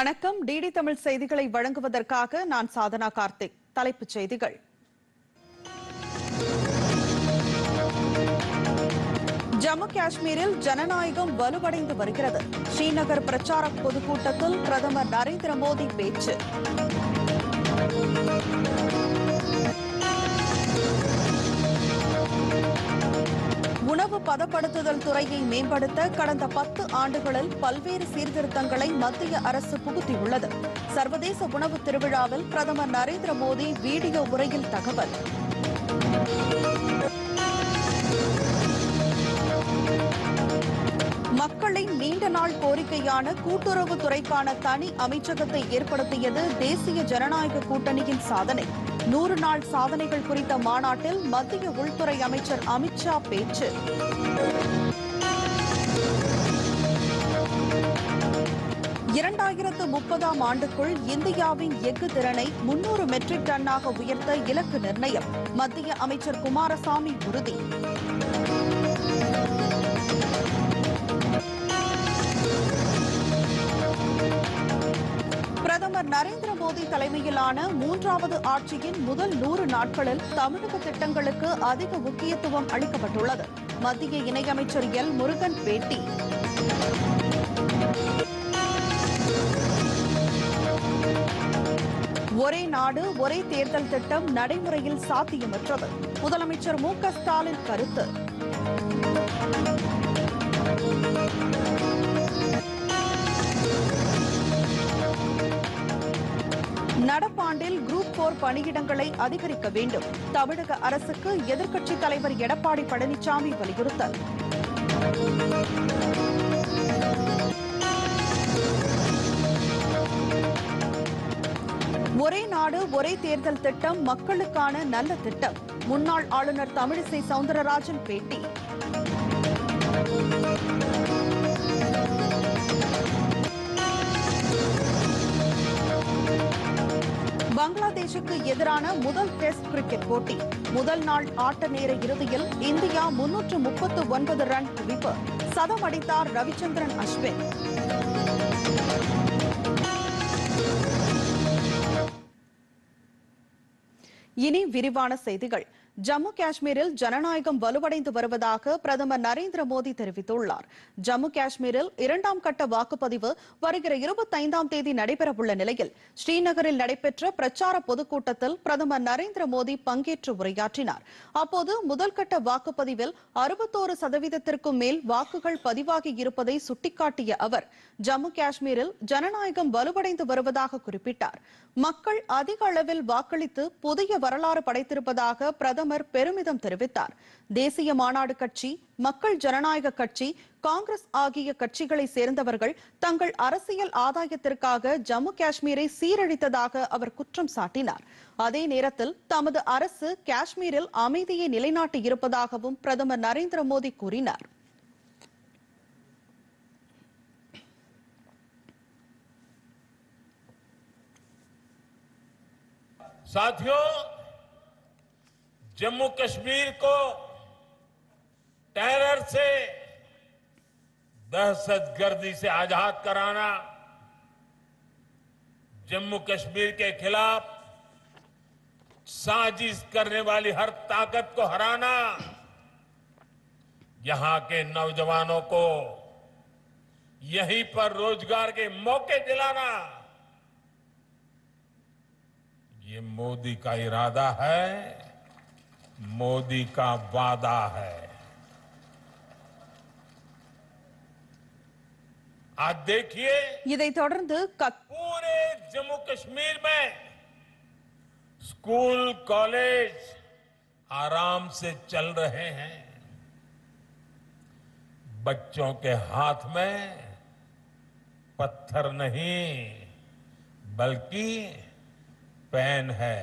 வணக்கம். டிடி தமிழ் செய்திகளை வழங்குவதற்காக நான் சாதனா கார்த்திக். தலைப்புச் செய்திகள். ஜம்மு காஷ்மீரில் ஜனநாயகம் வலுவடைந்து வருகிறது. ஸ்ரீநகர் பிரச்சார பொதுக்கூட்டத்தில் பிரதமர் நரேந்திர மோடி பேச்சு. உணவு பதப்படுத்துதல் துறையை மேம்படுத்த கடந்த பத்து ஆண்டுகளில் பல்வேறு சீர்திருத்தங்களை மத்திய அரசு புகுத்தியுள்ளது. சர்வதேச உணவு திருவிழாவில் பிரதமர் நரேந்திர மோடி வீடியோ உரையில் தகவல். மக்களின் நீண்ட நாள் கோரிக்கையான கூட்டுறவு துறைக்கான தனி அமைச்சகத்தை ஏற்படுத்தியது தேசிய ஜனநாயக கூட்டணியின் சாதனை. நூறு நாள் சாதனைகள் குறித்த மாநாட்டில் மத்திய உள்துறை அமைச்சர் அமித்ஷா பேச்சு. இரண்டாயிரத்து முப்பதாம் ஆண்டுக்குள் இந்தியாவின் எஃகு திறனை முன்னூறு மெட்ரிக் டன்னாக உயர்த்த இலக்கு நிர்ணயம். மத்திய அமைச்சர் குமாரசாமி உறுதி. பிரதமர் நரேந்திர மோடி தலைமையிலான மூன்றாவது ஆட்சியின் முதல் நூறு நாட்களில் தமிழக திட்டங்களுக்கு அதிக முக்கியத்துவம் அளிக்கப்பட்டுள்ளது. மத்திய இணையமைச்சர் எல். முருகன் பேட்டி. ஒரே நாடு ஒரே தேர்தல் திட்டம் நடைமுறையில் சாத்தியமற்றது. முதலமைச்சர் மு க ஸ்டாலின் கருத்து. நடப்பாண்டில் குரூப் போர் பணியிடங்களை அதிகரிக்க வேண்டும். தமிழக அரசுக்கு எதிர்க்கட்சித் தலைவர் எடப்பாடி பழனிசாமி வலியுறுத்தல். ஒரே நாடு ஒரே தேர்தல் திட்டம் மக்களுக்கான நல்ல திட்டம். முன்னாள் ஆளுநர் தமிழிசை சவுந்தரராஜன் பேட்டி. பங்களாதேஷுக்கு எதிரான முதல் டெஸ்ட் கிரிக்கெட் போட்டி. முதல் நாள் ஆட்ட நேர இறுதியில் இந்தியா முன்னூற்று முப்பத்து ஒன்பது ரன் குவிப்பு. சதம் அடித்தார் ரவிச்சந்திரன் அஸ்வின். இனி விரிவான செய்திகள். ஜம்மு காஷ்மீரில் ஜனநாயகம் வலுவடைந்து வருவதாக பிரதமர் நரேந்திர மோடி தெரிவித்துள்ளார். ஜம்மு காஷ்மீரில் இரண்டாம் கட்ட வாக்குப்பதிவு வருகிற இருபத்தைந்தாம் தேதி நடைபெறவுள்ள நிலையில் ஸ்ரீநகரில் நடைபெற்ற பிரச்சார பொதுக்கூட்டத்தில் பிரதமர் நரேந்திர மோடி பங்கேற்று உரையாற்றினார். அப்போது முதல் கட்ட வாக்குப்பதிவில் அறுபத்தோரு சதவீதத்திற்கும் மேல் வாக்குகள் பதிவாகி இருப்பதை சுட்டிக்காட்டிய அவர் ஜம்மு காஷ்மீரில் ஜனநாயகம் வலுவடைந்து வருவதாக குறிப்பிட்டார். மக்கள் அதிக அளவில் வாக்களித்து புதிய வரலாறு படைத்திருப்பதாக பிரதமர் பெருமிதம் தெரிவித்தார் தேசிய மாநாடு கட்சி மக்கள் ஜனநாயக கட்சி காங்கிரஸ் ஆகிய கட்சிகளை சேர்ந்தவர்கள் தங்கள் அரசியல் ஆதாயத்திற்காக ஜம்மு காஷ்மீரை சீரழித்ததாக அவர் குற்றம் சாட்டினார் அதே நேரத்தில் தமது அரசு காஷ்மீரில் அமைதியை நிலைநாட்டி இருப்பதாகவும் பிரதமர் நரேந்திர மோடி கூறினார் साथियों जम्मू कश्मीर को टेरर से दहशतगर्दी से आज़ाद कराना, जम्मू कश्मीर के खिलाफ साजिश करने वाली हर ताकत को हराना, यहाँ के नौजवानों को यहीं पर रोज़गार के मौके दिलाना। ये मोदी का इरादा है। मोदी का वादा है आज देखिए இதைத் தொடர்ந்து கத் पूरे जम्मू कश्मीर में स्कूल कॉलेज आराम से चल रहे हैं बच्चों के हाथ में पत्थर नहीं बल्कि पेन है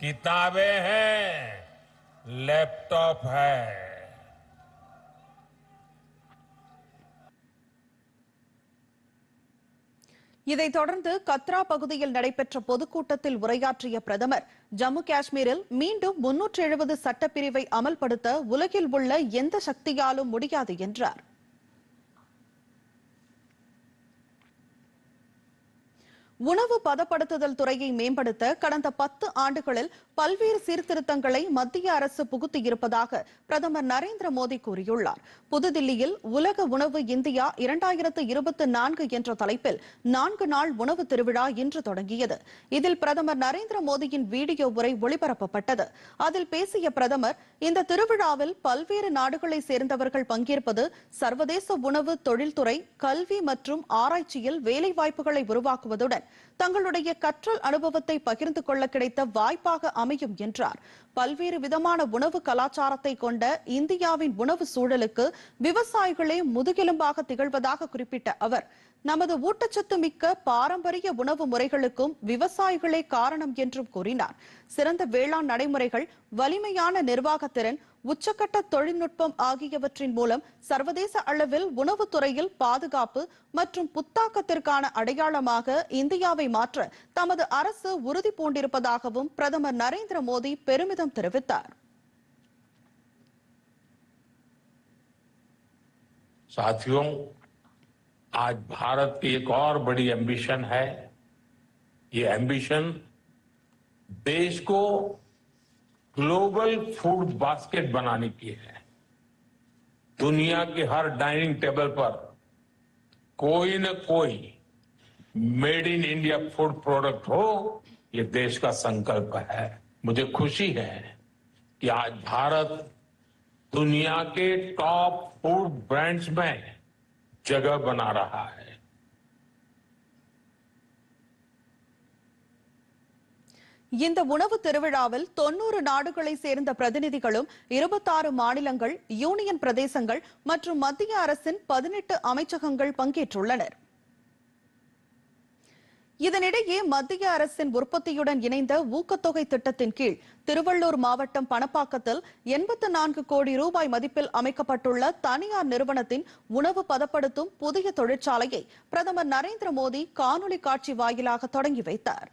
किताबें हैं लैपटॉप है இதைத் தொடர்ந்து கத்ரா பகுதியில் நடைபெற்ற பொதுக்கூட்டத்தில் உரையாற்றிய பிரதமர் ஜம்மு காஷ்மீரில் மீண்டும் முன்னூற்று எழுபது சட்டப்பிரிவை அமல்படுத்த உலகில் உள்ள எந்த சக்தியாலும் முடியாது என்றார் உணவு பதப்படுத்துதல் துறையை மேம்படுத்த கடந்த பத்து ஆண்டுகளில் பல்வேறு சீர்திருத்தங்களை மத்திய அரசு புகுத்தியிருப்பதாக பிரதமர் நரேந்திர மோடி கூறியுள்ளார். புதுதில்லியில் உலக உணவு இந்தியா இரண்டாயிரத்து இருபத்தி நான்கு என்ற தலைப்பில் நான்கு நாள் உணவு திருவிழா இன்று தொடங்கியது. இதில் பிரதமர் நரேந்திர மோடியின் வீடியோ உரை ஒளிபரப்பப்பட்டது. அதில் பேசிய பிரதமர் இந்த திருவிழாவில் பல்வேறு நாடுகளை சேர்ந்தவர்கள் பங்கேற்பது சர்வதேச உணவு தொழில்துறை கல்வி மற்றும் ஆராய்ச்சியில் வேலைவாய்ப்புகளை உருவாக்குவதுடன் தங்களுடைய கற்றல் அனுபவத்தை பகிர்ந்து கொள்ள கிடைத்த வாய்ப்பாக அமையும் என்றார். பல்வேறு விதமான உணவு கலாச்சாரத்தை கொண்ட இந்தியாவின் உணவு சூழலுக்கு விவசாயிகளே முதுகெலும்பாக திகழ்வதாக குறிப்பிட்ட அவர் நமது ஊட்டச்சத்து மிக்க பாரம்பரிய உணவு முறைகளுக்கும் விவசாயிகளே காரணம் என்றும் கூறினார் சிறந்த வேளாண் நடைமுறைகள் வலிமையான நிர்வாகத்திறன் உச்சக்கட்ட தொழில்நுட்பம் ஆகியவற்றின் மூலம் சர்வதேச அளவில் உணவுத்துறையில் பாதுகாப்பு மற்றும் புத்தாக்கத்திற்கான அடையாளமாக இந்தியாவை மாற்ற தமது அரசு உறுதி பூண்டிருப்பதாகவும் பிரதமர் நரேந்திர மோடி பெருமிதம் தெரிவித்தார் साथियों आज भारत की एक और बड़ी एम्बिशन है। ये एम्बिशन देश को ग्लोबल फ़ूड बास्केट बनाने की है। दुनिया के हर डाइनिंग टेबल पर कोई न कोई made in India food product हो, ये देश का संकल्प है। मुझे खुशी है कि आज भारत दुनिया के टॉप फ़ूड ब्रांड्स में जगह बना रहा है இந்த உணவு திருவிழாவில் தொன்னூறு நாடுகளை சேர்ந்த பிரதிநிதிகளும் இருபத்தாறு மாநிலங்கள் யூனியன் பிரதேசங்கள் மற்றும் மத்திய அரசின் பதினெட்டு அமைச்சகங்கள் பங்கேற்றுள்ளனர் இதனிடையே மத்திய அரசின் உற்பத்தியுடன் இணைந்த ஊக்கத்தொகை திட்டத்தின் கீழ் திருவள்ளூர் மாவட்டம் பணப்பாக்கத்தில் எண்பத்து நான்கு கோடி ரூபாய் மதிப்பில் அமைக்கப்பட்டுள்ள தனியார் நிறுவனத்தின் உணவு பதப்படுத்தும் புதிய தொழிற்சாலையை பிரதமர் நரேந்திர மோடி காணொலி காட்சி வாயிலாக தொடங்கி வைத்தார்.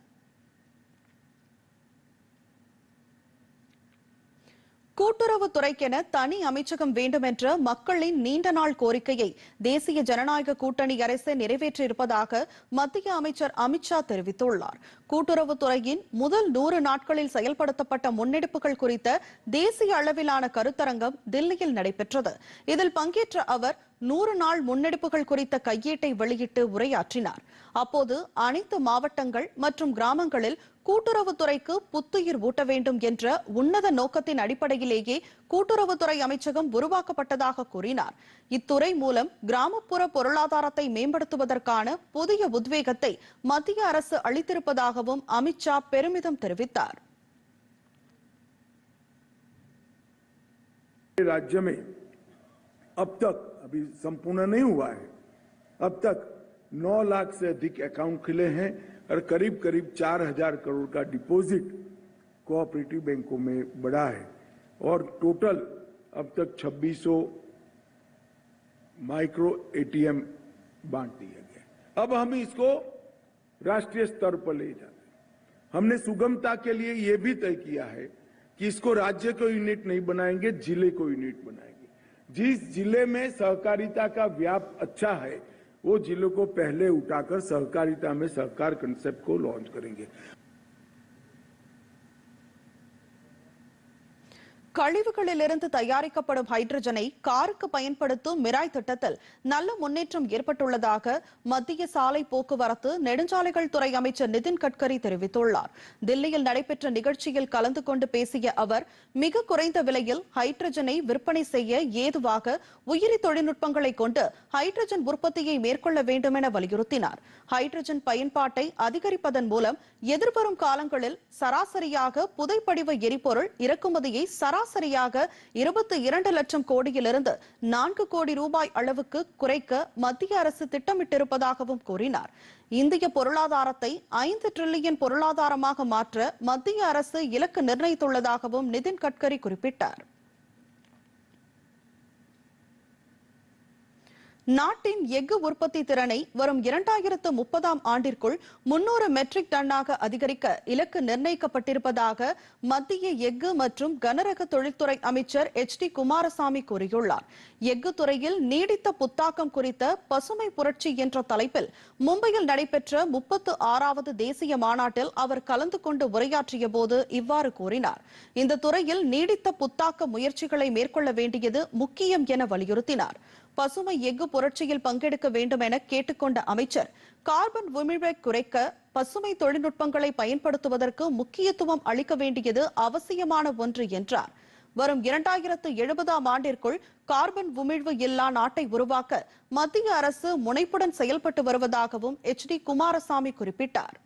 கூட்டுறவுத்துறைக்கென தனி அமைச்சகம் வேண்டும் என்ற மக்களின் நீண்ட நாள் கோரிக்கையை தேசிய ஜனநாயக கூட்டணி அரசு நிறைவேற்றியிருப்பதாக மத்திய அமைச்சர் அமித்ஷா தெரிவித்துள்ளார். கூட்டுறவுத்துறையின் முதல் நூறு நாட்களில் செயல்படுத்தப்பட்ட முன்னெடுப்புகள் குறித்த தேசிய அளவிலான கருத்தரங்கம் தில்லியில் நடைபெற்றது. இதில் பங்கேற்ற அவர் நூறு நாள் முன்னெடுப்புகள் குறித்த கையேட்டை வெளியிட்டு உரையாற்றினார் அப்போது அனைத்து மாவட்டங்கள் மற்றும் கிராமங்களில் கூட்டுறவுத்துறைக்கு புத்துயிர் ஊட்ட வேண்டும் என்ற உன்னத நோக்கத்தின் அடிப்படையிலேயே கூட்டுறவுத்துறை அமைச்சகம் உருவாக்கப்பட்டதாக கூறினார் இத்துறை மூலம் கிராமப்புற பொருளாதாரத்தை மேம்படுத்துவதற்கான புதிய உத்வேகத்தை மத்திய அரசு அளித்திருப்பதாகவும் அமித்ஷா பெருமிதம் தெரிவித்தார் राज्य में अब तक अभी संपूर्ण नहीं हुआ है। अब तक 9 लाख से अधिक अकाउंट खुले हैं और करीब करीब 4000 करोड़ का डिपॉजिट कोऑपरेटिव बैंकों में बढ़ा है और टोटल अब तक 2600 माइक्रो एटीएम बांट दिया गया अब हम इसको राष्ट्रीय स्तर पर ले जाते हमने सुगमता के लिए यह भी तय किया है कि इसको राज्य को यूनिट नहीं बनाएँगे, ज़िले को यूनिट बनाएँगे। जिस ज़िले में सहकारिता का व्याप अच्छा है, वो जिलों को पहले उठाकर सहकारिता में सहकार कंसेप्ट को लॉन्च करेंगे। கழிவுகளிலிருந்து தயாரிக்கப்படும் ஹைட்ரஜனை காருக்கு பயன்படுத்தும் மிராய் திட்டத்தில் நல்ல முன்னேற்றம் ஏற்பட்டுள்ளதாக மத்திய சாலை போக்குவரத்து நெடுஞ்சாலைகள் துறை அமைச்சர் நிதின் கட்கரி தெரிவித்துள்ளார். தில்லியில் நடைபெற்ற நிகழ்ச்சியில் கலந்து கொண்டு பேசிய அவர் மிக குறைந்த விலையில் ஹைட்ரஜனை விற்பனை செய்ய ஏதுவாக உயிரி தொழில்நுட்பங்களை கொண்டு ஹைட்ரஜன் உற்பத்தியை மேற்கொள்ள வேண்டும் என வலியுறுத்தினார். ஹைட்ரஜன் பயன்பாட்டை அதிகரிப்பதன் மூலம் எதிர்வரும் காலங்களில் சராசரியாக புதைப்படிவ எரிபொருள் இறக்குமதியை சரா சராசரியாக இருபத்தி இரண்டு லட்சம் கோடியிலிருந்து நான்கு கோடி ரூபாய் அளவுக்கு குறைக்க மத்திய அரசு திட்டமிட்டிருப்பதாகவும் கூறினார். இந்திய பொருளாதாரத்தை ஐந்து டிரில்லியன் பொருளாதாரமாக மாற்ற மத்திய அரசு இலக்கு நிர்ணயித்துள்ளதாகவும் நிதின் கட்கரி குறிப்பிட்டார். நாட்டின் எஃகு உற்பத்தி திறனை வரும் இரண்டாயிரத்து முப்பதாம் ஆண்டிற்குள் முன்னூறு மெட்ரிக் டன்னாக அதிகரிக்க இலக்கு நிர்ணயிக்கப்பட்டிருப்பதாக மத்திய எஃகு மற்றும் கனரக தொழில்துறை அமைச்சர் எச் டி குமாரசாமி கூறியுள்ளார். எஃகு துறையில் நீடித்த புத்தாக்கம் குறித்த பசுமை புரட்சி என்ற தலைப்பில் மும்பையில் நடைபெற்ற முப்பத்து ஆறாவது தேசிய மாநாட்டில் அவர் கலந்து கொண்டு உரையாற்றிய போது இவ்வாறு கூறினார். இந்த துறையில் நீடித்த புத்தாக்க முயற்சிகளை மேற்கொள்ள வேண்டியது முக்கியம் என வலியுறுத்தினார். பசுமை எஃகு புரட்சியில் பங்கெடுக்க வேண்டும் என கேட்டுக்கொண்ட அமைச்சர் கார்பன் உமிழ்வை குறைக்க பசுமை தொழில்நுட்பங்களை பயன்படுத்துவதற்கு முக்கியத்துவம் அளிக்க வேண்டியது அவசியமான ஒன்று என்றார். வரும் இரண்டாயிரத்து எழுபதாம் ஆண்டிற்குள் கார்பன் உமிழ்வு இல்லா நாட்டை உருவாக்க மத்திய அரசு முனைப்புடன் செயல்பட்டு வருவதாகவும் எச். டி. குமாரசாமி குறிப்பிட்டார்.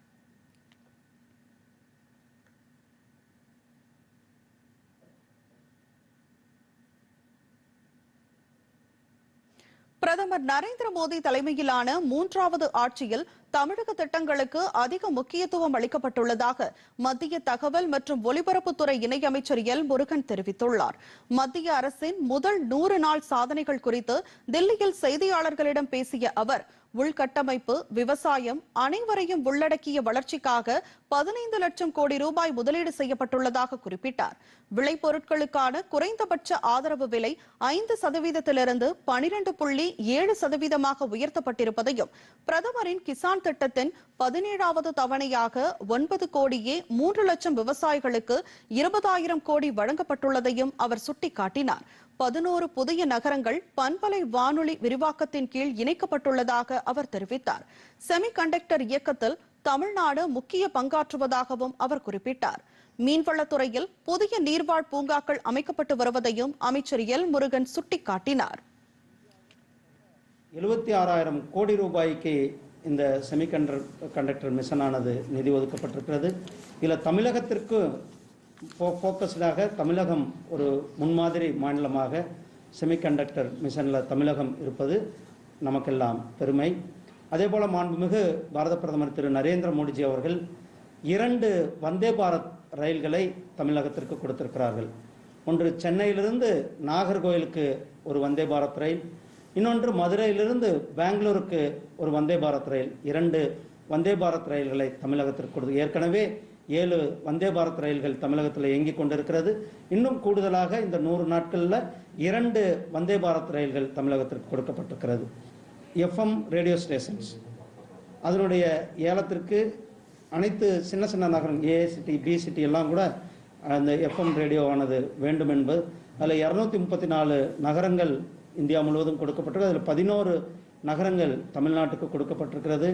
பிரதமர் நரேந்திர மோடி தலைமையிலான மூன்றாவது ஆட்சியில் தமிழக திட்டங்களுக்கு அதிக முக்கியத்துவம் அளிக்கப்பட்டுள்ளதாக மத்திய தகவல் மற்றும் ஒலிபரப்புத்துறை இணையமைச்சர் எல். முருகன் தெரிவித்துள்ளார். மத்திய அரசின் முதல் நூறு நாள் சாதனைகள் குறித்து தில்லியில் செய்தியாளர்களிடம் பேசிய அவர் உள்கட்டமைப்பு விவசாயம் அனைவரையும் உள்ளடக்கிய வளர்ச்சிக்காக பதினைந்து லட்சம் கோடி ரூபாய் முதலீடு செய்யப்பட்டுள்ளதாக குறிப்பிட்டார். விளைபொருட்களுக்கான குறைந்தபட்ச ஆதரவு விலை ஐந்து சதவீதத்திலிருந்து பனிரெண்டு புள்ளி ஏழு சதவீதமாக உயர்த்தப்பட்டிருப்பதையும் பிரதமரின் கிசான் திட்டத்தின் பதினேழாவது தவணையாக ஒன்பது கோடியே மூன்று லட்சம் விவசாயிகளுக்கு இருபதாயிரம் கோடி வழங்கப்பட்டுள்ளதையும் அவர் சுட்டிக்காட்டினார். பதினோரு புதிய நகரங்கள் பண்பலை வானொலி விரிவாக்கத்தின் கீழ் இணைக்கப்பட்டுள்ளதாக அவர் தெரிவித்தார். செமிகண்டக்டர் இயக்கத்தில் தமிழ்நாடு முக்கிய பங்காற்றுவதாகவும் அவர் குறிப்பிட்டார். மீன்வளத்துறையில் புதிய நீர்வாழ் பூங்காக்கள் அமைக்கப்பட்டு வருவதையும் அமைச்சர் எல். முருகன் சுட்டிக்காட்டினார். எழுபத்தி ஆறாயிரம் கோடி ரூபாய்க்கு இந்த செமிகண்டர் கண்டக்டர் மிஷனானது நிதி ஒதுக்கப்பட்டிருக்கிறது. இதில் தமிழகத்திற்கு ஃபோ ஃபோக்கஸ்டாக தமிழகம் ஒரு முன்மாதிரி மாநிலமாக செமிகண்டக்டர் மிஷனில் தமிழகம் இருப்பது நமக்கெல்லாம் பெருமை. அதே போல் மாண்புமிகு பாரத பிரதமர் திரு நரேந்திர மோடிஜி அவர்கள் இரண்டு வந்தே பாரத் ரயில்களை தமிழகத்திற்கு கொடுத்திருக்கிறார்கள். ஒன்று சென்னையிலிருந்து நாகர்கோயிலுக்கு ஒரு வந்தே பாரத் ரயில் இன்னொன்று மதுரையிலிருந்து பெங்களூருக்கு ஒரு வந்தே பாரத் ரயில். இரண்டு வந்தே பாரத் ரயில்களை தமிழகத்திற்கு கொடுத்து ஏற்கனவே ஏழு வந்தே பாரத் ரயில்கள் தமிழகத்தில் இயங்கிக் கொண்டிருக்கிறது. இன்னும் கூடுதலாக இந்த நூறு நாட்களில் இரண்டு வந்தே பாரத் ரயில்கள் தமிழகத்திற்கு கொடுக்கப்பட்டிருக்கிறது. FM radio stations. அதனுடைய ஏலத்திற்கு அனைத்து சின்ன சின்ன நகரம் ஏ சிட்டி பி சிட்டி எல்லாம் கூட அந்த எஃப்எம் ரேடியோவானது வேண்டும் என்பது அதில் இரநூத்தி முப்பத்தி நாலு நகரங்கள் இந்தியா முழுவதும் கொடுக்கப்பட்டிருக்கு. அதில் பதினோரு நகரங்கள் தமிழ்நாட்டுக்கு கொடுக்கப்பட்டிருக்கிறது.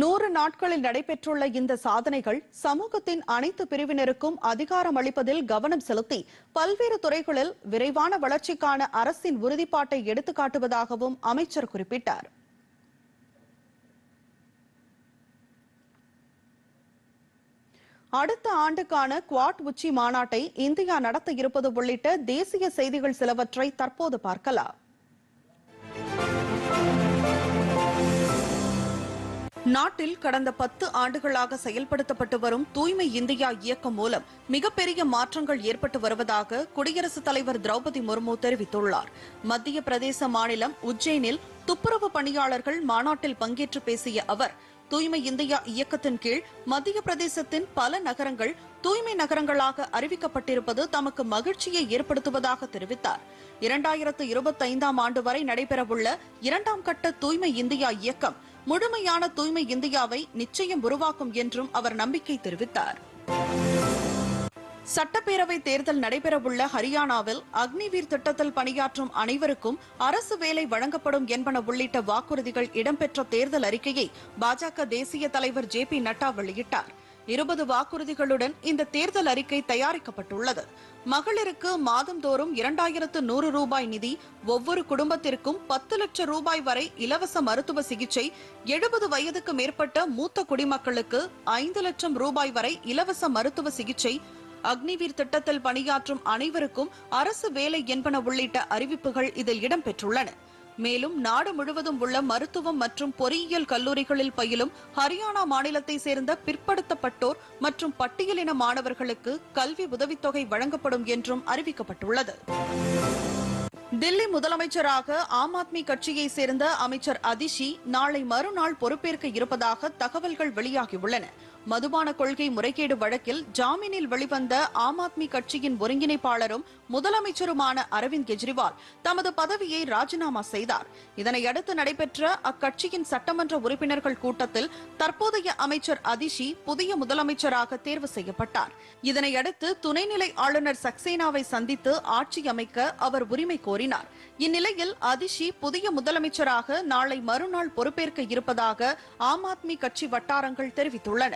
நூறு நாட்களில் நடைபெற்றுள்ள இந்த சாதனைகள் சமூகத்தின் அனைத்து பிரிவினருக்கும் அதிகாரம் அளிப்பதில் கவனம் செலுத்தி பல்வேறு துறைகளில் விரைவான வளர்ச்சிக்கான அரசின் உறுதிப்பாட்டை எடுத்துக்காட்டுவதாகவும் அமைச்சர் குறிப்பிட்டார். அடுத்த ஆண்டுக்கான குவாட் உச்சி மாநாட்டை இந்தியா நடத்த இருப்பது உள்ளிட்ட தேசிய செய்திகள் சிலவற்றை தற்போது பார்க்கலாம். நாட்டில் கடந்த பத்து ஆண்டுகளாக செயல்படுத்தப்பட்டு வரும் தூய்மை இந்தியா இயக்கம் மூலம் மிகப்பெரிய மாற்றங்கள் ஏற்பட்டு வருவதாக குடியரசுத் தலைவர் திரௌபதி முர்மு தெரிவித்துள்ளார். மத்திய பிரதேச மாநிலம் உஜ்ஜைனில் துப்புரவு பணியாளர்கள் மாநாட்டில் பங்கேற்று பேசிய அவர் தூய்மை இந்தியா இயக்கத்தின் கீழ் மத்திய பிரதேசத்தின் பல நகரங்கள் தூய்மை நகரங்களாக அறிவிக்கப்பட்டிருப்பது தமக்கு மகிழ்ச்சியை ஏற்படுத்துவதாக தெரிவித்தார். இரண்டாயிரத்து இருபத்தைந்தாம் ஆண்டு வரை நடைபெறவுள்ள இரண்டாம் கட்ட தூய்மை இந்தியா இயக்கம் முழுமையான தூய்மை இந்தியாவை நிச்சயம் உருவாக்கும் என்றும் அவர் நம்பிக்கை தெரிவித்தார். சட்டப்பேரவை தேர்தல் நடைபெறவுள்ள ஹரியானாவில் அக்னிவீர் திட்டத்தில் பணியாற்றும் அனைவருக்கும் அரசு வேலை வழங்கப்படும் என்பன உள்ளிட்ட வாக்குறுதிகள் இடம்பெற்ற தேர்தல் அறிக்கையை பாஜக தேசிய தலைவர் ஜே பி நட்டா வெளியிட்டார். இருபது வாக்குறுதிகளுடன் இந்த தேர்தல் அறிக்கை தயாரிக்கப்பட்டுள்ளது. மகளிருக்கு மாதந்தோறும் இரண்டாயிரத்து நூறு ரூபாய் நிதி ஒவ்வொரு குடும்பத்திற்கும் பத்து லட்சம் ரூபாய் வரை இலவச மருத்துவ சிகிச்சை எழுபது வயதுக்கு மேற்பட்ட மூத்த குடிமக்களுக்கு ஐந்து லட்சம் ரூபாய் வரை இலவச மருத்துவ சிகிச்சை அக்னிவீர் திட்டத்தில் பணியாற்றும் அனைவருக்கும் அரசு வேலை என்பன உள்ளிட்ட அறிவிப்புகள் இதில் இடம்பெற்றுள்ளன. மேலும் நாடு முழுவதும் உள்ள மருத்துவம் மற்றும் பொறியியல் கல்லூரிகளில் பயிலும் ஹரியானா மாநிலத்தை சேர்ந்த பிற்படுத்தப்பட்டோர் மற்றும் பட்டியலின மாணவர்களுக்கு கல்வி உதவித்தொகை வழங்கப்படும் என்றும் அறிவிக்கப்பட்டுள்ளது. தில்லி முதலமைச்சராக ஆம் ஆத்மி கட்சியை சேர்ந்த அமைச்சர் அதிஷி நாளை மறுநாள் பொறுப்பேற்க இருப்பதாக தகவல்கள் வெளியாகியுள்ளன. மதுபான கொள்கை முறைகேடு வழக்கில் ஜாமீனில் வெளிவந்த ஆம் ஆத்மி கட்சியின் ஒருங்கிணைப்பாளரும் முதலமைச்சருமான அரவிந்த் கெஜ்ரிவால் தமது பதவியை ராஜினாமா செய்தார். இதனையடுத்து நடைபெற்ற அக்கட்சியின் சட்டமன்ற உறுப்பினர்கள் கூட்டத்தில் தற்போதைய அமைச்சர் அதிஷி புதிய முதலமைச்சராக தேர்வு செய்யப்பட்டார். இதனையடுத்து துணைநிலை ஆளுநர் சக்சேனாவை சந்தித்து ஆட்சி அமைக்க அவர் உரிமை கோரினார். இந்நிலையில் அதிஷி புதிய முதலமைச்சராக நாளை மறுநாள் பொறுப்பேற்க இருப்பதாக ஆம் ஆத்மி கட்சி வட்டாரங்கள் தெரிவித்துள்ளன.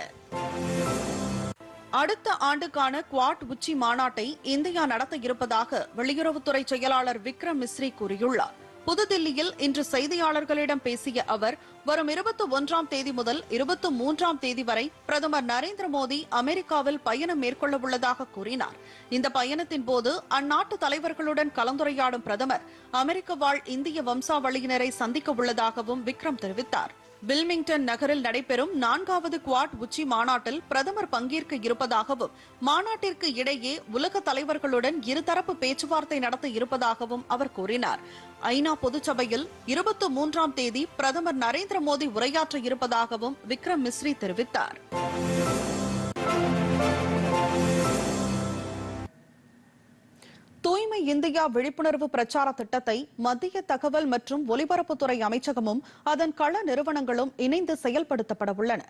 அடுத்த ஆண்டுக்கான குவாட் உச்சி மாநாட்டை இந்தியா நடத்த இருப்பதாக வெளியுறவுத்துறை செயலாளர் விக்ரம் மிஸ்ரி கூறியுள்ளார். புதுதில்லியில் இன்று செய்தியாளர்களிடம் பேசிய அவர் வரும் இருபத்தி ஒன்றாம் தேதி முதல் இருபத்தி மூன்றாம் தேதி வரை பிரதமர் நரேந்திர மோடி அமெரிக்காவில் பயணம் மேற்கொள்ள உள்ளதாக கூறினார். இந்த பயணத்தின் போது அந்நாட்டு தலைவர்களுடன் கலந்துரையாடும் பிரதமர் அமெரிக்க வாழ் இந்திய வம்சாவளியினரை சந்திக்க உள்ளதாகவும் விக்ரம் தெரிவித்தார். வில்மிங்டன் நகரில் நடைபெறும் நான்காவது குவாட் உச்சி மாநாட்டில் பிரதமர் பங்கேற்க இருப்பதாகவும் மாநாட்டிற்கு இடையே உலக தலைவர்களுடன் இருதரப்பு பேச்சுவார்த்தை நடத்த இருப்பதாகவும் அவர் கூறினார். ஐநா பொதுச்சபையில் இருபத்தி மூன்றாம் தேதி பிரதமர் நரேந்திர மோடி உரையாற்ற இருப்பதாகவும் விக்ரம் மிஸ்ரி தெரிவித்தார். தூய்மை இந்தியா விழிப்புணர்வு பிரச்சார திட்டத்தை மத்திய தகவல் மற்றும் ஒலிபரப்புத்துறை அமைச்சகமும் அதன் கள நிறுவனங்களும் இணைந்து செயல்படுத்தப்பட உள்ளன.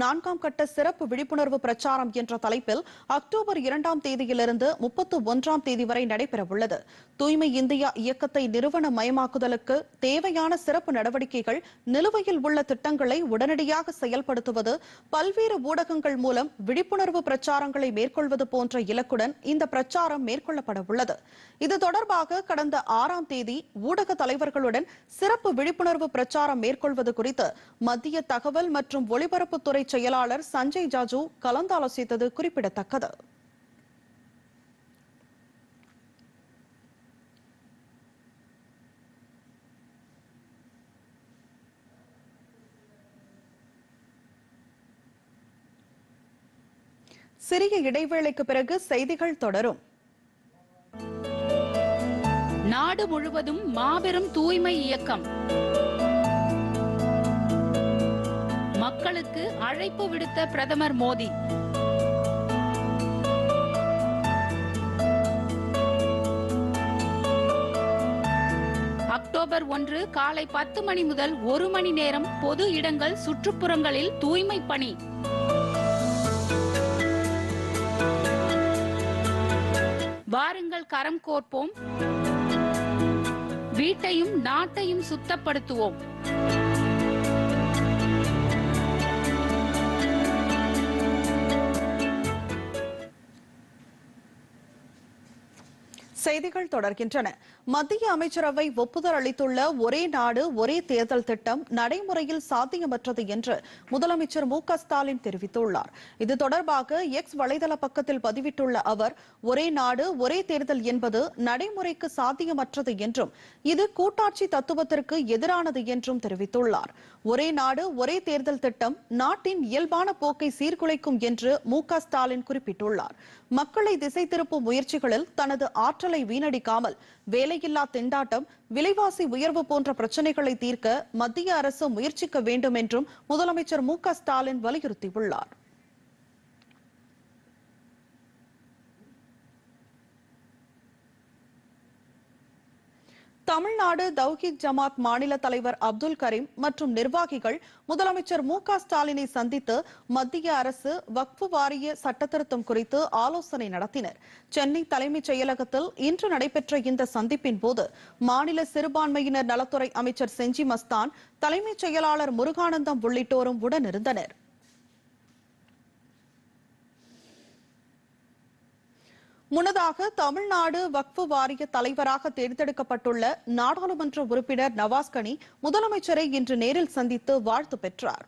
நான்காம் கட்ட சிறப்பு விழிப்புணர்வு பிரச்சாரம் என்ற தலைப்பில் அக்டோபர் இரண்டாம் தேதியிலிருந்து முப்பத்து ஒன்றாம் தேதி வரை நடைபெறவுள்ளது தூய்மை இந்தியா இயக்கத்தை நிறுவன மயமாக்குதலுக்கு தேவையான சிறப்பு நடவடிக்கைகள் நிலுவையில் உள்ள திட்டங்களை உடனடியாக செயல்படுத்துவது பல்வேறு ஊடகங்கள் மூலம் விழிப்புணர்வு பிரச்சாரங்களை மேற்கொள்வது போன்ற இலக்குடன் இந்த பிரச்சாரம் மேற்கொள்ளப்பட உள்ளது. இது தொடர்பாக கடந்த ஆறாம் தேதி ஊடக தலைவர்களுடன் சிறப்பு விழிப்புணர்வு பிரச்சாரம் மேற்கொள்வது குறித்து மத்திய தகவல் மற்றும் ஒலிபரப்புத்துறை செயலாளர் சஞ்சய் ஜாஜூ கலந்தாலோசித்தது குறிப்பிடத்தக்கது. சிறிய இடைவேளைக்கு பிறகு செய்திகள் தொடரும். நாடு முழுவதும் மாபெரும் தூய்மை இயக்கம். மக்களுக்கு அழைப்பு விடுத்த பிரதமர் மோடி. அக்டோபர் ஒன்று காலை பத்து மணி முதல் ஒரு மணி நேரம் பொது இடங்கள் சுற்றுப்புறங்களில் தூய்மை பணி. வாருங்கள் கரம் கோர்ப்போம். வீட்டையும் நாட்டையும் சுத்தப்படுத்துவோம். செய்திகள் தொடர்கின்றன. மத்திய அமைச்சரவை ஒப்புதல் அளித்துள்ள ஒரே நாடு ஒரே தேர்தல் திட்டம் நடைமுறையில் சாத்தியமற்றது என்று முதலமைச்சர் மு ஸ்டாலின் தெரிவித்துள்ளார். இது தொடர்பாக எக்ஸ் வலைதள பக்கத்தில் பதிவிட்டுள்ள அவர் ஒரே நாடு ஒரே தேர்தல் என்பது நடைமுறைக்கு சாத்தியமற்றது என்றும் இது கூட்டாட்சி தத்துவத்திற்கு எதிரானது என்றும் தெரிவித்துள்ளார். ஒரே நாடு ஒரே தேர்தல் திட்டம் நாட்டின் இயல்பான போக்கை சீர்குலைக்கும் என்று மு ஸ்டாலின் குறிப்பிட்டுள்ளார். மக்களை திசை திருப்பும் முயற்சிகளில் தனது ஆற்றலை வீணடிக்காமல் வேலையில்லா திண்டாட்டம் விலைவாசி உயர்வு போன்ற பிரச்சனைகளை தீர்க்க மத்திய அரசு முயற்சிக்க வேண்டும் என்றும் முதலமைச்சர் மு க ஸ்டாலின் வலியுறுத்தியுள்ளார். தமிழ்நாடு தௌஹித் ஜமாத் மாநில தலைவர் அப்துல் கரீம் மற்றும் நிர்வாகிகள் முதலமைச்சர் மு க ஸ்டாலினை சந்தித்து மத்திய அரசு வக்ஃபு வாரிய சட்டத்திருத்தம் குறித்து ஆலோசனை நடத்தினர். சென்னை தலைமைச் செயலகத்தில் இன்று நடைபெற்ற இந்த சந்திப்பின் போது மாநில சிறுபான்மையினர் நலத்துறை அமைச்சர் செஞ்சி மஸ்தான் தலைமைச் செயலாளர் முருகானந்தம் உள்ளிட்டோரும் உடனிருந்தனர். முன்னதாக தமிழ்நாடு வக்ஃபு வாரிய தலைவராக தேர்ந்தெடுக்கப்பட்டுள்ள நாடாளுமன்ற உறுப்பினர் நவாஸ்கனி முதலமைச்சரை இன்று நேரில் சந்தித்து வாழ்த்து பெற்றார்.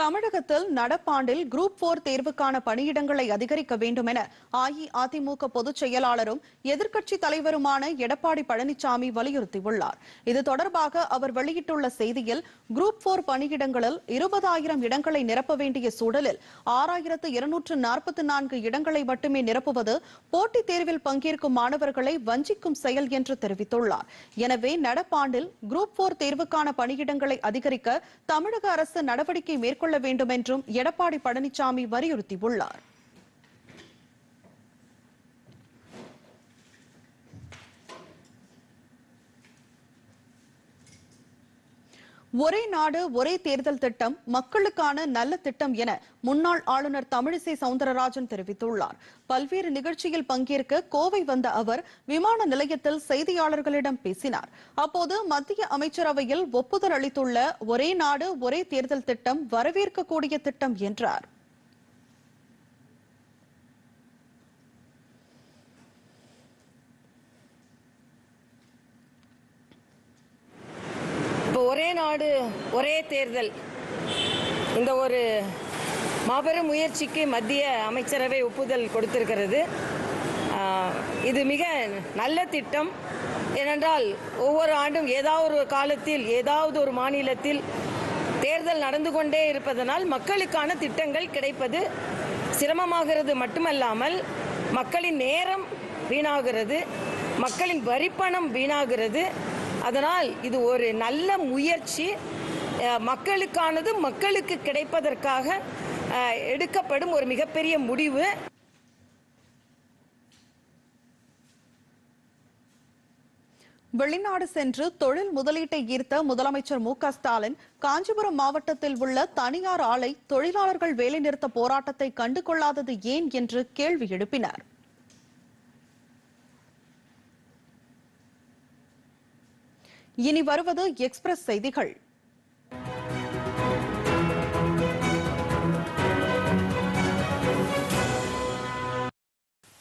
தமிழகத்தில் நடப்பாண்டில் குரூப் போர் தேர்வுக்கான பணியிடங்களை அதிகரிக்க வேண்டும் என அஇஅதிமுக பொதுச் செயலாளரும் எதிர்க்கட்சித் தலைவருமான எடப்பாடி பழனிசாமி வலியுறுத்தியுள்ளார். இது தொடர்பாக அவர் வெளியிட்டுள்ள செய்தியில் குரூப் போர் பணியிடங்களில் இருபதாயிரம் இடங்களை நிரப்ப வேண்டிய சூழலில் ஆறாயிரத்து இருநூற்று நாற்பத்தி நான்கு இடங்களை மட்டுமே நிரப்புவது போட்டித் தேர்வில் பங்கேற்கும் மாணவர்களை வஞ்சிக்கும் செயல் என்று தெரிவித்துள்ளார். எனவே நடப்பாண்டில் குரூப் போர் தேர்வுக்கான பணியிடங்களை அதிகரிக்க தமிழக அரசு நடவடிக்கை மேற்கொள்ள வேண்டும் என்றும் எடப்பாடி பழனிசாமி வலியுறுத்தியுள்ளார். ஒரே நாடு ஒரே தேர்தல் திட்டம் மக்களுக்கான நல்ல திட்டம் என முன்னாள் ஆளுநர் தமிழிசை சவுந்தரராஜன் தெரிவித்துள்ளார். பல்வேறு நிகழ்ச்சியில் பங்கேற்க கோவை வந்த அவர் விமான நிலையத்தில் செய்தியாளர்களிடம் பேசினார். அப்போது மத்திய அமைச்சரவையில் ஒப்புதல் அளித்துள்ள ஒரே நாடு ஒரே தேர்தல் திட்டம் வரவேற்கக்கூடிய திட்டம் என்றார் இப்போ ஒரே நாடு ஒரே தேர்தல். இந்த ஒரு மாபெரும் முயற்சிக்கு மத்திய அமைச்சரவை ஒப்புதல் கொடுத்திருக்கிறது. இது மிக நல்ல திட்டம். ஏனென்றால் ஒவ்வொரு ஆண்டும் ஏதாவது ஒரு காலத்தில் ஏதாவது ஒரு மாநிலத்தில் தேர்தல் நடந்து கொண்டே இருப்பதனால் மக்களுக்கான திட்டங்கள் கிடைப்பது சிரமமாகிறது மட்டுமல்லாமல் மக்களின் நேரம் வீணாகிறது மக்களின் வரிப்பணம் வீணாகிறது. அதனால் இது ஒரு நல்ல முயற்சி. மக்களுக்கானது மக்களுக்கு கிடைப்பதற்காக எடுக்கப்படும் ஒரு மிகப்பெரிய முடிவு. வெளிநாடு சென்று தொழில் முதலீட்டை ஈர்த்த முதலமைச்சர் மு க ஸ்டாலின் காஞ்சிபுரம் மாவட்டத்தில் உள்ள தனியார் ஆலை தொழிலாளர்கள் வேலைநிறுத்த போராட்டத்தை கண்டுகொள்ளாதது ஏன் என்று கேள்வி எழுப்பினார். இனி வருவது எக்ஸ்பிரஸ் செய்திகள்.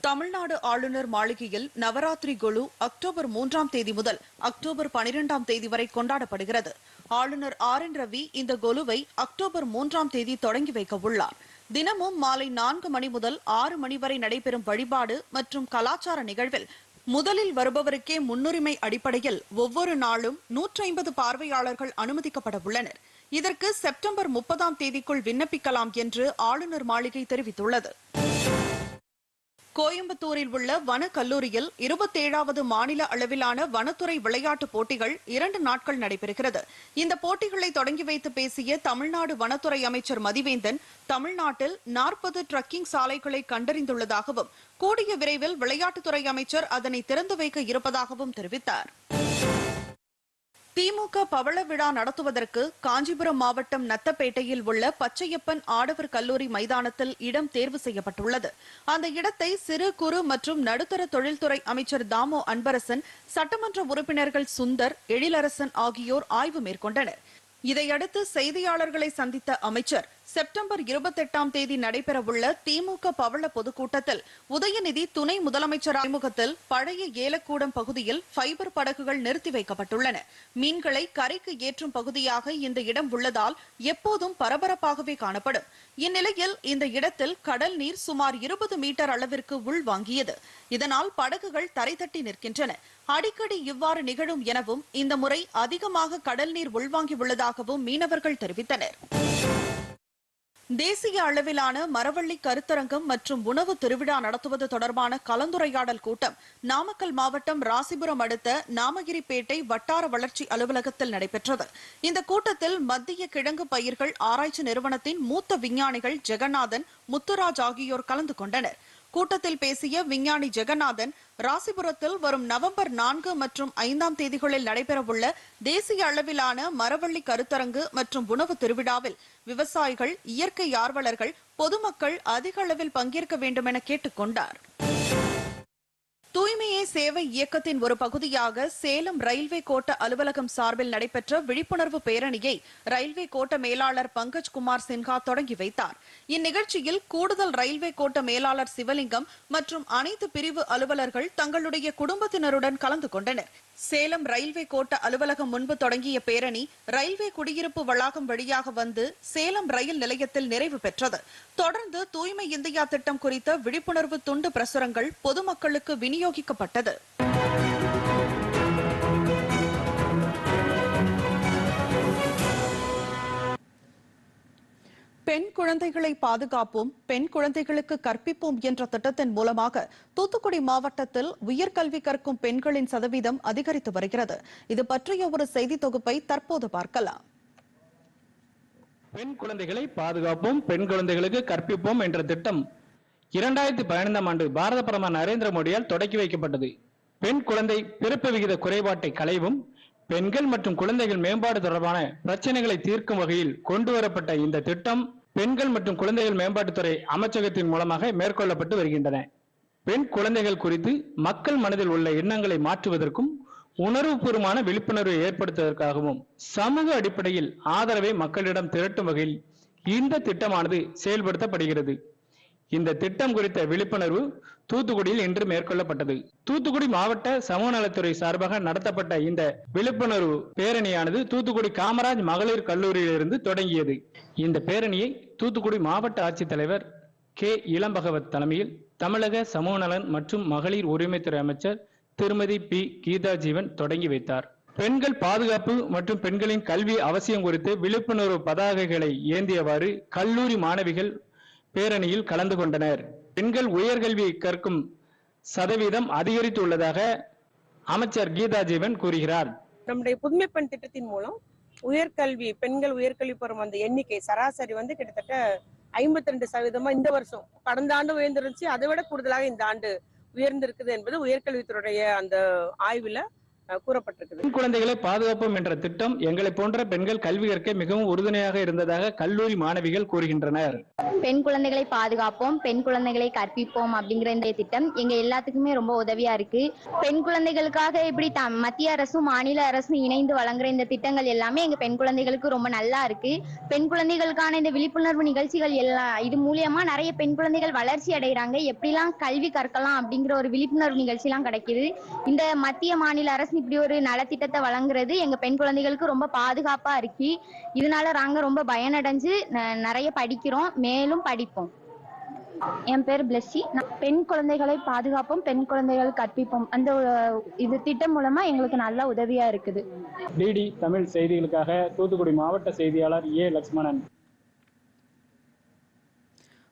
தமிழ்நாடு ஆளுநர் மாளிகையில் நவராத்திரி குழு அக்டோபர் மூன்றாம் தேதி முதல் அக்டோபர் பனிரெண்டாம் தேதி வரை கொண்டாடப்படுகிறது. ஆளுநர் ஆர் என் ரவி இந்த கொலுவை அக்டோபர் மூன்றாம் தேதி தொடங்கி வைக்க உள்ளார். தினமும் மாலை நான்கு மணி முதல் ஆறு மணி வரை நடைபெறும் வழிபாடு மற்றும் கலாச்சார நிகழ்வில் முதலில் வருபவருக்கே முன்னுரிமை அடிப்படையில் ஒவ்வொரு நாளும் நூற்றி ஐம்பது பார்வையாளர்கள் அனுமதிக்கப்பட உள்ளனர். இதற்கு செப்டம்பர் முப்பதாம் தேதிக்குள் விண்ணப்பிக்கலாம் என்று ஆளுநர் மாளிகை தெரிவித்துள்ளது. கோயம்புத்தூரில் உள்ள வன கல்லூரியில் இருபத்தேழாவது மாநில அளவிலான வனத்துறை விளையாட்டுப் போட்டிகள் இரண்டு நாட்கள் நடைபெறுகிறது. இந்த போட்டிகளை தொடங்கி வைத்து பேசிய தமிழ்நாடு வனத்துறை அமைச்சர் மதிவேந்தன் தமிழ்நாட்டில் நாற்பது ட்ரக்கிங் சாலைகளை கண்டறிந்துள்ளதாகவும் கூடிய விரைவில் விளையாட்டுத்துறை அமைச்சர் அதனை திறந்து வைக்க இருப்பதாகவும் தெரிவித்தார். திமுக பவள விழா நடத்துவதற்கு காஞ்சிபுரம் மாவட்டம் நத்தப்பேட்டையில் உள்ள பச்சையப்பன் ஆடவர் கல்லூரி மைதானத்தில் இடம் தேர்வு செய்யப்பட்டுள்ளது. அந்த இடத்தை சிறு குறு மற்றும் நடுத்தர தொழில்துறை அமைச்சர் தாமோ அன்பரசன் சட்டமன்ற உறுப்பினர்கள் சுந்தர் எழிலரசன் ஆகியோர் ஆய்வு மேற்கொண்டனர். இதையடுத்து செய்தியாளர்களை சந்தித்த அமைச்சர் செப்டம்பர் இருபத்தெட்டாம் தேதி நடைபெறவுள்ள திமுக பவள பொதுக்கூட்டத்தில் உதயநிதி துணை முதலமைச்சர் அறிமுகத்தில் பழைய ஏலக்கூடம் பகுதியில் ஃபைபர் படகுகள் நிறுத்தி வைக்கப்பட்டுள்ளன. மீன்களை கரைக்கு ஏற்றும் பகுதியாக இந்த இடம் உள்ளதால் எப்போதும் பரபரப்பாகவே காணப்படும். இந்நிலையில் இந்த இடத்தில் கடல் நீர் சுமார் இருபது மீட்டர் அளவிற்கு உள்வாங்கியது இதனால் படகுகள் தரை தட்டி நிற்கின்றன. அடிக்கடி இவ்வாறு நிகழும் எனவும் இந்த முறை அதிகமாக கடல் நீர் உள்வாங்கியுள்ளதாகவும் மீனவர்கள் தெரிவித்தனர். தேசிய அளவிலான மரவள்ளி கருத்தரங்கம் மற்றும் உணவு திருவிழா நடத்துவது தொடர்பான கலந்துரையாடல் கூட்டம் நாமக்கல் மாவட்டம் ராசிபுரம் அடுத்த நாமகிரிப்பேட்டை வட்டார வளர்ச்சி அலுவலகத்தில் நடைபெற்றது. இந்த கூட்டத்தில் மத்திய கிழங்கு பயிர்கள் ஆராய்ச்சி நிறுவனத்தின் மூத்த விஞ்ஞானிகள் ஜெகநாதன் முத்துராஜ் ஆகியோர் கலந்து கொண்டனர். கூட்டத்தில் பேசிய விஞ்ஞானி ஜெகநாதன் ராசிபுரத்தில் வரும் நவம்பர் நான்கு மற்றும் ஐந்தாம் தேதிகளில் நடைபெறவுள்ள தேசிய அளவிலான மரவள்ளி கருத்தரங்கு மற்றும் உணவு திருவிழாவில் விவசாயிகள் இயற்கை ஆர்வலர்கள் பொதுமக்கள் அதிக அளவில் பங்கேற்க வேண்டும் என கேட்டுக்கொண்டார். கொண்டார் தூய்மையே சேவை இயக்கத்தின் ஒரு பகுதியாக சேலம் ரயில்வே கோட்ட அலுவலகம் சார்பில் நடைபெற்ற விழிப்புணர்வு பேரணியை ரயில்வே கோட்ட மேலாளர் பங்கஜ்குமார் சின்ஹா தொடங்கி வைத்தார். இந்நிகழ்ச்சியில் கூடுதல் ரயில்வே கோட்ட மேலாளர் சிவலிங்கம் மற்றும் அனைத்து பிரிவு அலுவலர்கள் தங்களுடைய குடும்பத்தினருடன் கலந்து கொண்டனர். சேலம் ரயில்வே கோட்ட அலுவலகம் முன்பு தொடங்கிய பேரணி ரயில்வே குடியிருப்பு வளாகம் வழியாக வந்து சேலம் ரயில் நிலையத்தில் நிறைவு பெற்றது. தொடர்ந்து தூய்மை இந்தியா திட்டம் குறித்த விழிப்புணர்வு துண்டு பிரசுரங்கள் பொதுமக்களுக்கு விநியோக விநியோகிக்கப்பட்டது. பெண் குழந்தைகளை பாதுகாப்போம் பெண் குழந்தைகளுக்கு கற்பிப்போம் என்ற திட்டத்தின் மூலமாக தூத்துக்குடி மாவட்டத்தில் உயர்கல்வி கற்கும் பெண்களின் சதவீதம் அதிகரித்து வருகிறது. இது பற்றிய ஒரு செய்தி தொகுப்பை தற்போது பார்க்கலாம். பெண் குழந்தைகளை பாதுகாப்போம் பெண் குழந்தைகளுக்கு கற்பிப்போம் என்ற திட்டம் இரண்டாயிரத்தி பதினைந்தாம் ஆண்டு பாரத பிரதமர் நரேந்திர மோடியால் தொடக்கி வைக்கப்பட்டது. பெண் குழந்தை பிறப்பு விகித குறைபாட்டை களைவும் பெண்கள் மற்றும் குழந்தைகள் மேம்பாடு தொடர்பான பிரச்சனைகளை தீர்க்கும் வகையில் கொண்டு வரப்பட்ட இந்த திட்டம் பெண்கள் மற்றும் குழந்தைகள் மேம்பாட்டுத்துறை அமைச்சகத்தின் மூலமாக மேற்கொள்ளப்பட்டு வருகின்றன. பெண் குழந்தைகள் குறித்து மக்கள் மனதில் உள்ள எண்ணங்களை மாற்றுவதற்கும் உணர்வுபூர்வமான விழிப்புணர்வை ஏற்படுத்துவதற்காகவும் சமூக அடிப்படையில் ஆதரவை மக்களிடம் திரட்டும் வகையில் இந்த திட்டமானது செயல்படுத்தப்படுகிறது. இந்த திட்டம் குறித்த விழிப்புணர்வு தூத்துக்குடியில் இன்று மேற்கொள்ளப்பட்டது. தூத்துக்குடி மாவட்ட சமூக நலத்துறை சார்பாக நடத்தப்பட்ட இந்த விழிப்புணர்வு பேரணியானது தூத்துக்குடி காமராஜ் மகளிர் கல்லூரியிலிருந்து தொடங்கியது. இந்த பேரணியை தூத்துக்குடி மாவட்ட ஆட்சித்தலைவர் கே. இளம்பகவத் தலைமையில் தமிழக சமூக நலன் மற்றும் மகளிர் உரிமைத்துறை அமைச்சர் திருமதி பி. கீதா ஜீவன் தொடங்கி வைத்தார். பெண்கள் பாதுகாப்பு மற்றும் பெண்களின் கல்வி அவசியம் குறித்து விழிப்புணர்வு பதாகைகளை ஏந்தியவாறு கல்லூரி மாணவிகள் பேரணியில் கலந்து கொண்டனர். பெண்கள் உயர்கல்வி கற்கும் சதவீதம் அதிகரித்துள்ளதாக அமைச்சர் கீதா ஜீவன் கூறுகிறார். நம்முடைய புதுமை பெண் திட்டத்தின் மூலம் உயர்கல்வி பெண்கள் உயர்கல்வி பெறும் அந்த எண்ணிக்கை சராசரி வந்து கிட்டத்தட்ட ஐம்பத்தி ரெண்டு சதவீதமா இந்த வருஷம் கடந்த ஆண்டு உயர்ந்திருந்துச்சு. அதை விட கூடுதலாக இந்த ஆண்டு உயர்ந்திருக்குது என்பது உயர்கல்வித்துறையுடைய அந்த ஆய்வுல கூறப்பட்டிருக்குது. பெண் குழந்தைகளை பாதுகாப்போம் என்ற திட்டம் எங்களை போன்ற பெண்கள் கல்வி கற்க மிகவும் உறுதுணையாக இருந்ததாக கல்லூரி மாணவிகள் கூறுகின்றனர். பெண் குழந்தைகளை பாதுகாப்போம் பெண் குழந்தைகளை கற்பிப்போம் அப்படிங்கிற இந்த திட்டம் எங்க எல்லாத்துக்குமே ரொம்ப உதவியா இருக்கு. பெண் குழந்தைகளுக்காக இப்படி மத்திய அரசும் மாநில அரசும் இணைந்து வழங்குற இந்த திட்டங்கள் எல்லாமே எங்க பெண் குழந்தைகளுக்கு ரொம்ப நல்லா இருக்கு. பெண் குழந்தைகளுக்கான இந்த விழிப்புணர்வு நிகழ்ச்சிகள் எல்லாம் இது மூலியமா நிறைய பெண் குழந்தைகள் வளர்ச்சி அடைகிறாங்க எப்படிலாம் கல்வி கற்கலாம் அப்படிங்கிற ஒரு விழிப்புணர்வு நிகழ்ச்சி எல்லாம் கிடைக்குது. இந்த மத்திய மாநில அரசு இப்படி ஒரு நலத்திட்டத்தை வழங்குறது எங்க பெண் குழந்தைகளுக்கு ரொம்ப பாதுகாப்பா இருக்கு இதனால நாங்க ரொம்ப பயனடைஞ்சு நிறைய படிக்கிறோம் மேலும் படிப்போம். என் பேர் பிளஸ்ஸி. நான் பெண் குழந்தைகளை பாதுகாப்போம் பெண் குழந்தைகள் கற்பிப்போம். அந்த இது திட்டம் மூலமா எங்களுக்கு நல்ல உதவியா இருக்குது. டிடி தமிழ் செய்திகளுக்காக தூத்துக்குடி மாவட்ட செய்தியாளர் ஏ லட்சுமணன்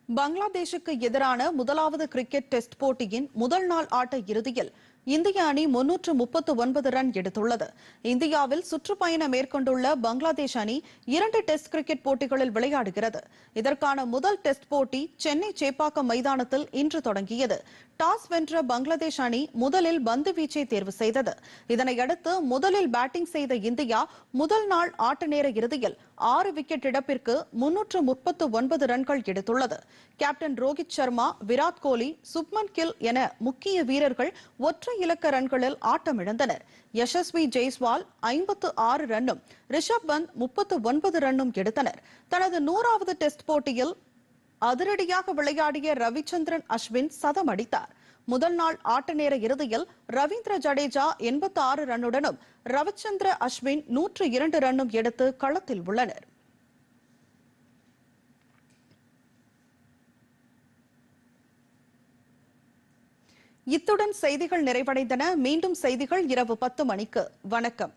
பங்களாதேஷுக்கு எதிரான முதலாவது கிரிக்கெட் டெஸ்ட் போட்டியின் முதல் நாள் ஆட்ட இறுதியில் இந்திய அணி முன்னூற்று முப்பத்து ஒன்பது ரன் எடுத்துள்ளது. இந்தியாவில் சுற்றுப்பயணம் மேற்கொண்டுள்ள பங்களாதேஷ் அணி இரண்டு டெஸ்ட் கிரிக்கெட் போட்டிகளில் விளையாடுகிறது. இதற்கான முதல் டெஸ்ட் போட்டி சென்னை சேப்பாக்கம் மைதானத்தில் இன்று தொடங்கியது. டாஸ் வென்ற பங்களாதேஷ் அணி முதலில் பந்து வீச்சை தேர்வு செய்தது. இதனையடுத்து முதலில் பேட்டிங் செய்த இந்தியா முதல் நாள் ஆட்ட நேர இறுதியில் ஆறு விக்கெட் இழப்பிற்கு முன்னூற்று முப்பத்து ஒன்பது ரன்கள் எடுத்துள்ளது. கேப்டன் ரோஹித் சர்மா விராட் கோலி சுப்மன் கில் என முக்கிய வீரர்கள் ஒற்றை இலக்க ரன்களில் ஆட்டமிழந்தனர் யசஸ்வி ஜெய்ஸ்வால் ஐம்பத்து ஆறு ரன்னும் ரிஷப் பந்த் முப்பத்து ஒன்பது ரன்னும் எடுத்தனர். தனது நூறாவது டெஸ்ட் போட்டியில் அதிரடியாக விளையாடிய ரவிச்சந்திரன் அஸ்வின் சதம் அடித்தார். முதல் நாள் ஆட்ட நேர இறுதியில் ரவீந்திர ஜடேஜா எண்பத்தி ஆறு ரன்னுடனும் ரவிச்சந்திர அஸ்வின் நூற்று இரண்டு ரன்னும் எடுத்து களத்தில் உள்ளனர். இத்துடன் செய்திகள் நிறைவடைந்தன. மீண்டும் செய்திகள் இரவு பத்து மணிக்கு. வணக்கம்.